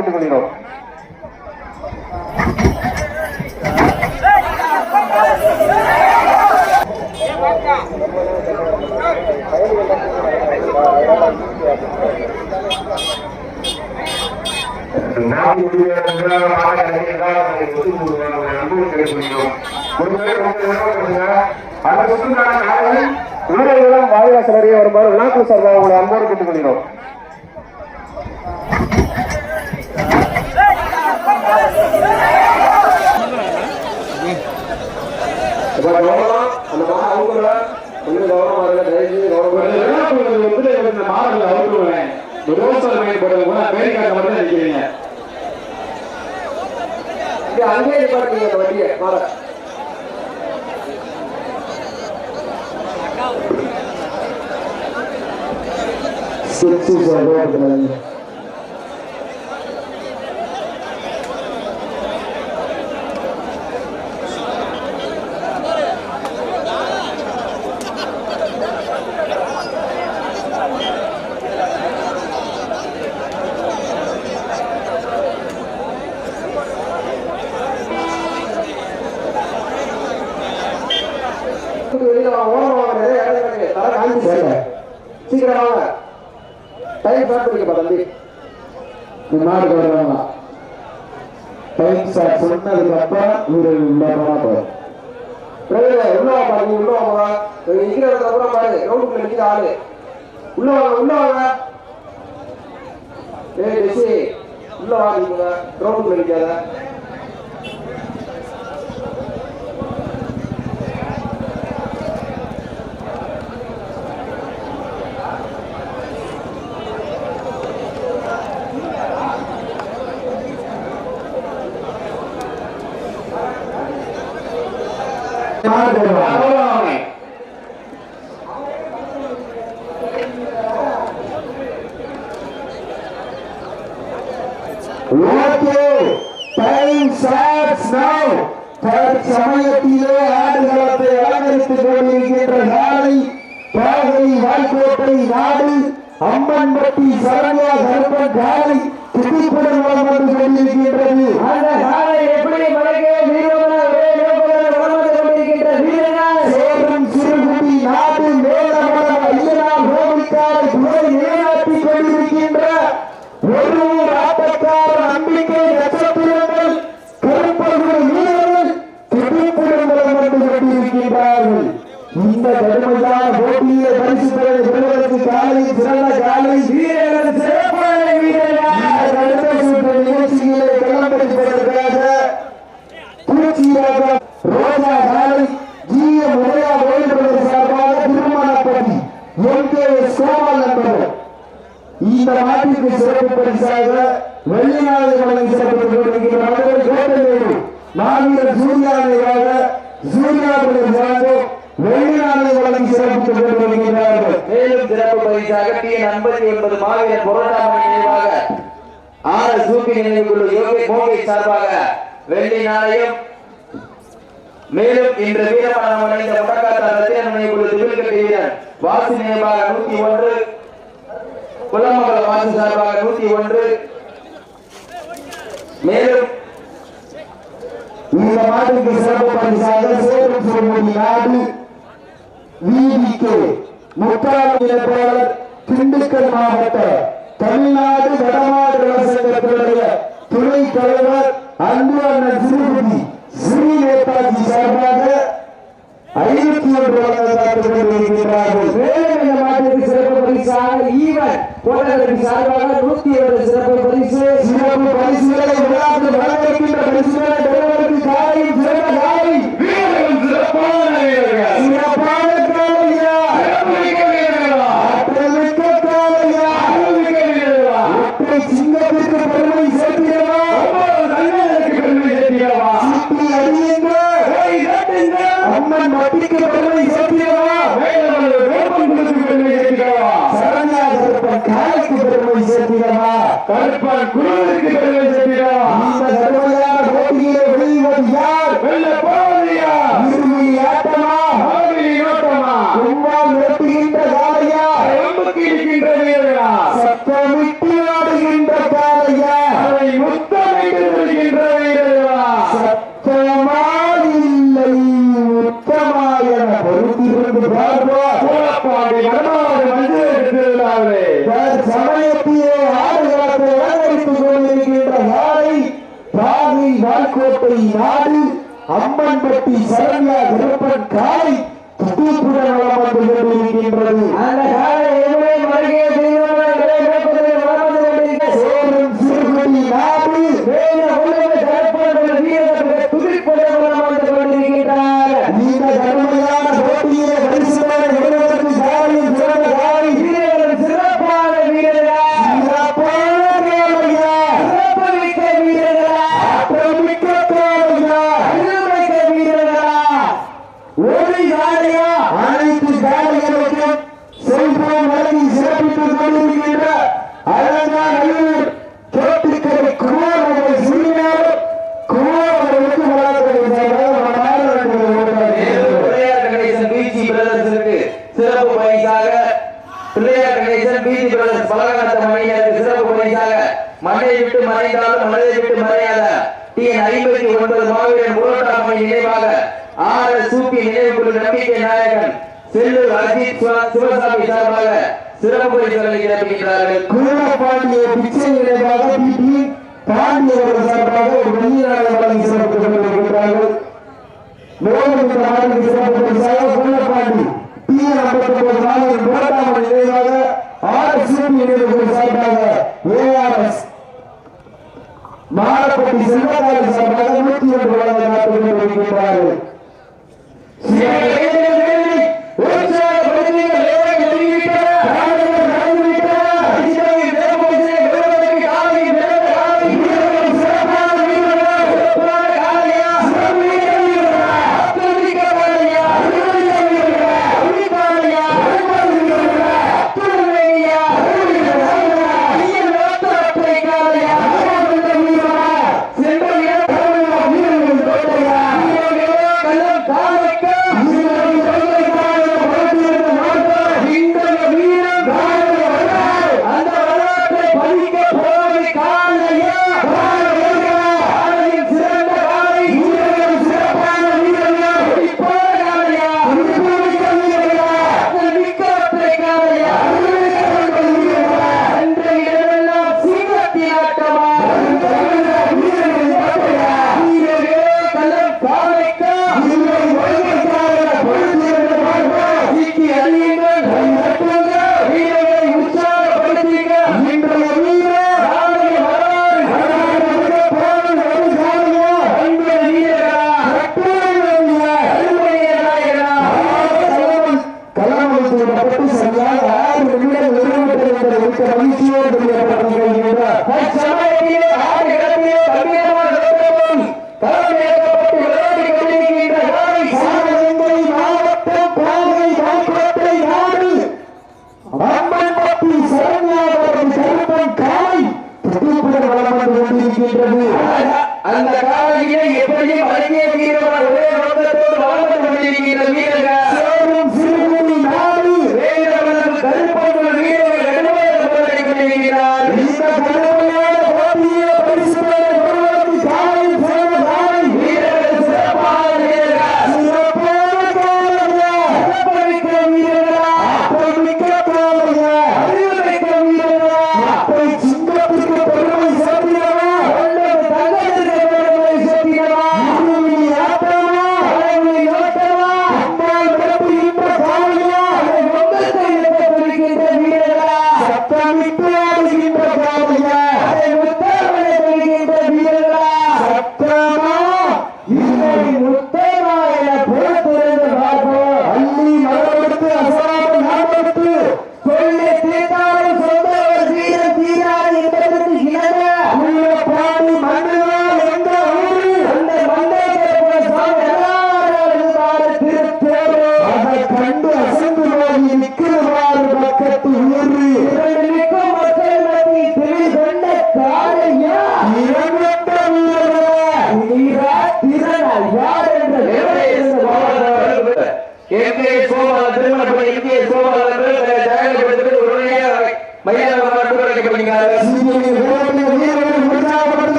கேட்டுக்கொள்கிறோம். சுற்றுலான வாரியாசல் அருகே வருமாறு விழாக்குழு சார்பாக உங்களை அன்போடு கேட்டுக்கொள்கிறோம் இப்ப கவனம், அந்த மா- அவங்கள கொஞ்சம் கவனமா இருங்க, தயவு செஞ்சு கவனமா இருங்க. இங்க அங்கேயே நிப்பாட்டுங்க அந்த வண்டியை, மாற. சிக்ஸு சொல்றேன் வெளியில வாங்க, ஓரம் வாங்க, நிறைய இடம் இருக்கு. காஞ்சி போயிடுங்க. சீக்கிரம் வாங்க. டைம் ஷார்ட் பண்ணிக்கப்பா தம்பி. மாடு டைம் சொன்னதுக்கு அப்புறம் இவரு நீ நீங்க இடத்துல கூட பாரு. கிரவுண்டுக்குள்ள நிக்கிற ஆளு. உள்ள வாங்க உள்ள வாங்க. ஏய் டெசி உள்ள வா நீங்க நிக்காத. டைம் ஸ்டார்ட்ஸ் நவ ஆடுகளத்தை அலங்கரித்துக் கொண்டிருக்கின்ற நாளை பாகை வாய்க்கோட்டை நாடு அம்மன்பட்டி சரண்யா கருப்பன் காலை துடிப்புடன் வளம் வந்து கொண்டிருக்கின்றது. அந்த காலை எப்படி மலைக்கே வீரமான ஒரே நோக்குடன் வலம் வந்து கொண்டிருக்கின்ற வீரர்கள் சேரும் சிறுகுடி நாடு மேலமரம் ஐயனார் கோவிக்காரை துணை நிலைநாட்டிக் கொண்டிருக்கின்ற ஒரு ஊர் ஆட்டக்கார நம்பிக்கை நட்சத்திரங்கள் கருப்பர்கள் வீரர்கள் துடிப்புடன் வலம் வந்து கொண்டிருக்கின்றார்கள் இந்த கடுமையான போட்டியை பரிசு பெறுவதற்கு காலை சிறந்த காலை வீரர்கள் சிறப்பான வீரர்கள். இந்த கடுமை சுற்று நிகழ்ச்சியிலே களம்பெடுப்பதற்காக திருச்சியாக ரோஜா காலை ஜிய முறையா ஓய்வு சார்பாக திருமணப்படி எம் கே கோபால் என்பவர். இந்த நாட்டிற்கு சிறப்பு பரிசாக வெள்ளிநாளை வழங்கி சிறப்பித்துக் கொண்டிருக்கின்ற மதுரை கோட்டையோடு மாவீரர் சூர்யாவையாக சூர்யாவுடைய சார்பு வெள்ளிநாளை வழங்கி சிறப்பித்துக் கொண்டிருக்கிறார்கள் மேலும் சிறப்பு பரிசாக டி என் ஐம்பத்தி ஒன்பது மாவீரன் புரட்டாமணி நினைவாக ஆர் சூப்பி நினைவுக்குழு யோகி மோகி சார்பாக வெள்ளி நாளையும் மேலும் இன்று வீரமரணம் அடைந்த முடக்காத்தார் ரத்தின நினைவுக்குழு திவில்கட்டி வீரர் வாசி நினைவாக நூத்தி ஒன்று. குலமங்கல வாசி சார்பாக நூத்தி ஒன்று. மேலும் இந்த நாட்டுக்கு சிறப்பு பரிசாக சேரும் சிறுமொழி நாடு விவிகே முத்தாள் நிலப்பாளர் திண்டுக்கல் மாவட்ட தமிழ்நாடு வடமாடு நலசங்கத்தினுடைய துணை தலைவர் அன்பு அண்ணன் சிறுபதி ஸ்ரீ நேதாஜி சார்பாக ஐநூத்தி ஒன்று வழங்க சிறப்பு பரிசாக ஈவன் போட்டதற்கு சார்பாக நூத்தி ஒரு சிறப்பு பரிசு சிறப்பு பரிசுகளை விழாவில் வழங்கின்ற பரிசுகளை வேண்டும் சிவசாமி சார்பாக சிறப்பு பரிசுகளை இறப்புகிறார்கள் குருவப்பாண்டிய மாரப்பட்டி செல்வராஜன் சார்பாக நூத்தி ஒன்று வழங்க நாற்பது வருகிறார்கள்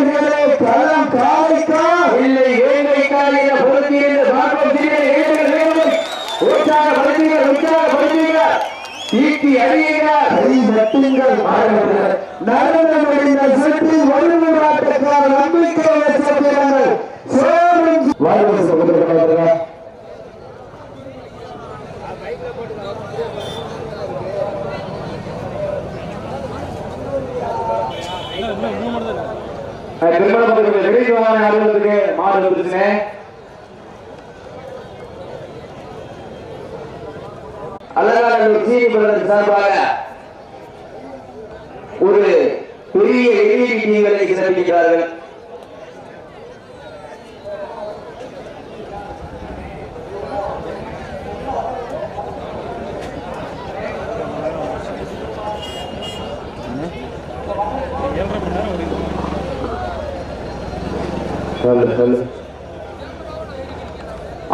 வீரர்களே கள்ளம் காலைக்கா இல்லை வேங்கைக்கா என பொருத்தியிருந்த பார்ப்பதற்கு வீரர்கள் உற்சாகப்படுத்தீர்கள் உற்சாகப்படுத்தீர்கள் தீட்டி அறியுங்கள் கை தட்டுங்கள் நடந்து முடிந்த சுற்றி வலிமை திருமணத்துக்கு விரைவு வாகன அலுவலகத்துக்கு மாடு வந்துருச்சுனே பிரதர் சார்பாக ஒரு பெரிய எல்இடி டிவிகளை சிறப்பிக்கிறார்கள்.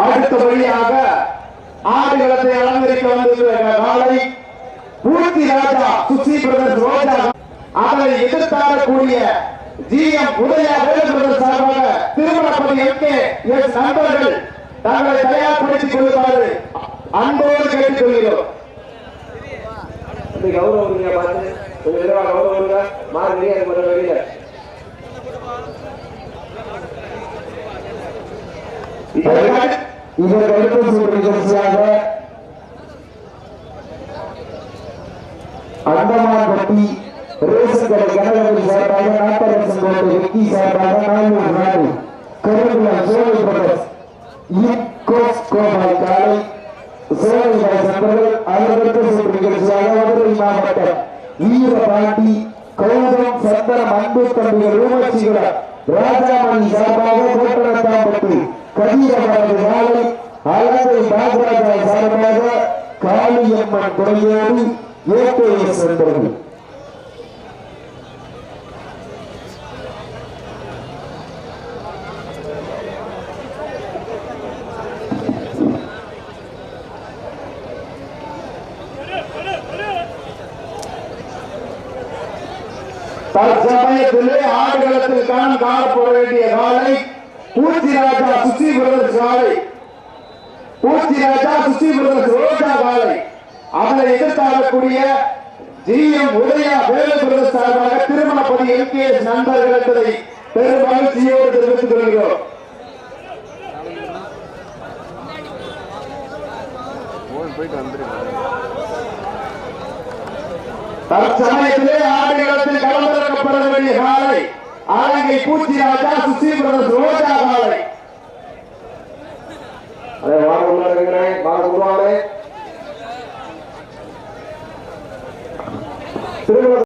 அடுத்தபடியாக ஆடுகளத்தை அலங்கரிக்க வந்திருக்கிற காலை பூர்த்தி ராஜா சுசி பிரதர்ஸ் ரோஜா. அதனை எதிர்த்தாடக்கூடிய ஜி எம் உதயா வேலு சார்பாக திருமணப்பதி எம் கே எஸ் நண்பர்கள் தங்களை தயார்படுத்திக் கொள்ளுமாறு அன்போடு கேட்டுக்கொள்கிறோம். கௌரவம் பார்த்து கொஞ்சம் விரைவாக கௌரவம் மாறு வெளியே வெளியில இதற்கு இதற்கு அடுத்த சுற்று நிகழ்ச்சியாக அந்தமான்பட்டி ரேசன் கடை கனகவதி சார்பாக நாட்டரசன் கோட்டை வெக்கி சார்பாக நானூறு நாடு கருங்குளம் சோழ பிரதர்ஸ் இக்கோஸ் கோபால் காலை சோழ சம்பர்கள் அதற்கு சுற்று நிகழ்ச்சியாக மதுரை மாவட்டம் வீரபாண்டி கௌதம் சந்தனம் அன்பு தம்பிகள் ರಾಜಾ ಮನಿ ಸಾಬಾವು ಕೊಟ್ಟರತ ಬಟ್ಟಿ ಕದಿಯವಾದ ಹಾಲಿ ಹಾಲದೆ ಬಾಗರಾಜ ಸಾಬಾವ ಕಾಳಿಯಮ್ಮನ ಕೊಡೆಯೋಡಿ ಏಕೆ ಸಂದರ್ಭ தற்சமயத்திலே ஆடுகளத்தில் கணம் காணப்பட வேண்டிய காலை பூச்சி ராஜா சுசி பிரதர்ஸ் காலை. பூச்சி ராஜா சுசி பிரதர்ஸ் ரோஜா காலை. அதனை எதிர்த்தாடக்கூடிய G M Udaya Velu brothers சார்பாக திருமணப்படி எம் கே எஸ் நண்பர்கள் என்பதை பெரும் மகிழ்ச்சியோடு தெரிவித்துக் கொள்கிறோம். போயிட்டு வந்துருக்கேன் தற்சமயத்திலே ஆடுகளத்தில் களம் திறக்கப்பட வேண்டிய காலை ஆலங்கை பூச்சி ராஜா சுசி பிரதர்ஸ் ரோஜா காலை. அதே வாங்க உள்ள இருக்கிறேன்